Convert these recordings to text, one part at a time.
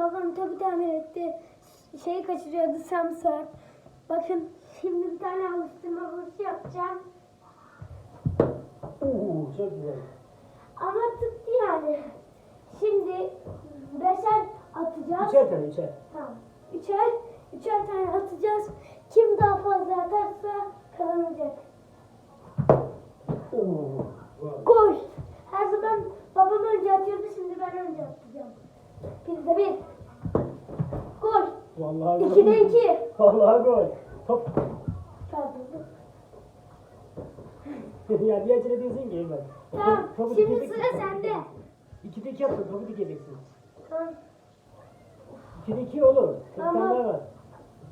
Babam tabi tamir etti. Şeyi kaçırıyordu Samsung. Bakın şimdi bir tane alıştırma vuruşu yapacağım. Oo, çok güzel. Ama tuttu yani. Şimdi beşer atacağız. Üçer tane üçer. Tamam. Üçer, üçer tane atacağız. Kim daha fazla atarsa kazanacak. Oo. Vay. Gol. Her zaman babam önce atıyordu şimdi ben önce atacağım. Bir de bir. Vallahi gol. İki de iki. Vallahi gol. Top. Ya diğer türlü diyorsun ki ben. Tamam. Topu Şimdi dikeceksin. sıra sende. İki de iki yaptın topu dikeceksin. Tamam. İki de iki olur. Tamam. daha var.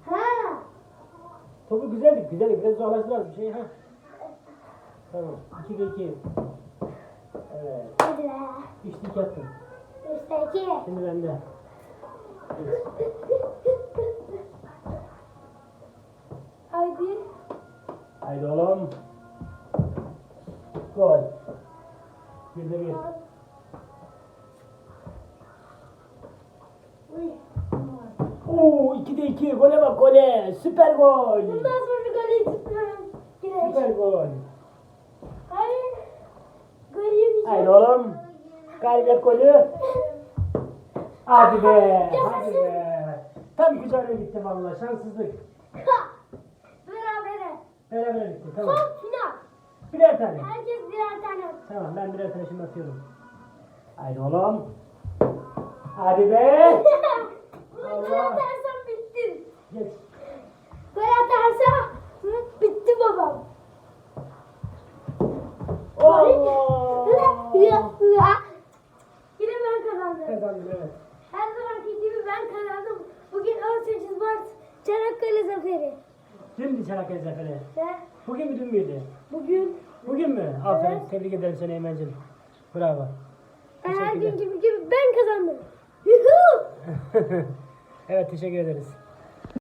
Ha. Topu güzel dik güzel dik. Biraz zorlaştır az bir şey. Ha. Tamam. İki de iki. Evet. Hadi be. Üçte iki yaptın. Üçte iki. Şimdi bende. Evet. Haydi. Oğlum. Gol. Bir de bir. Oo, iki de iki. Gole bak gole. Süper gol. Bundan sonra golü tutmuyorum. Süper gol. Hayır. Gol yemeyeceğim. Haydi oğlum. Galibiyet golü. Hadi be. Hadi be. Tam güzel gitti vallahi. Şanssızlık. Beraber gitti. Tamam. Son final. Birer tane. Herkes birer tane atıyor. Tamam ben birer tane şimdi atıyorum. Haydi oğlum. Hadi be. Bunu Allah. gol atarsam bittim. Geç. Gol atarsa bitti babam. Oo. Yine ben kazandım. Kazandım evet. Her zamanki gibi ben kazandım. Bugün 18 Mart Çanakkale Zaferi. Dün Çanakkale Zaferi. Bugün mü dün müydü? bugün Bugün mü? Aferin. Evet. Tebrik ederim seni Eymen'cim. Bravo. ben her gün gibi, gibi ben kazandım. Yuhuu! evet teşekkür ederiz.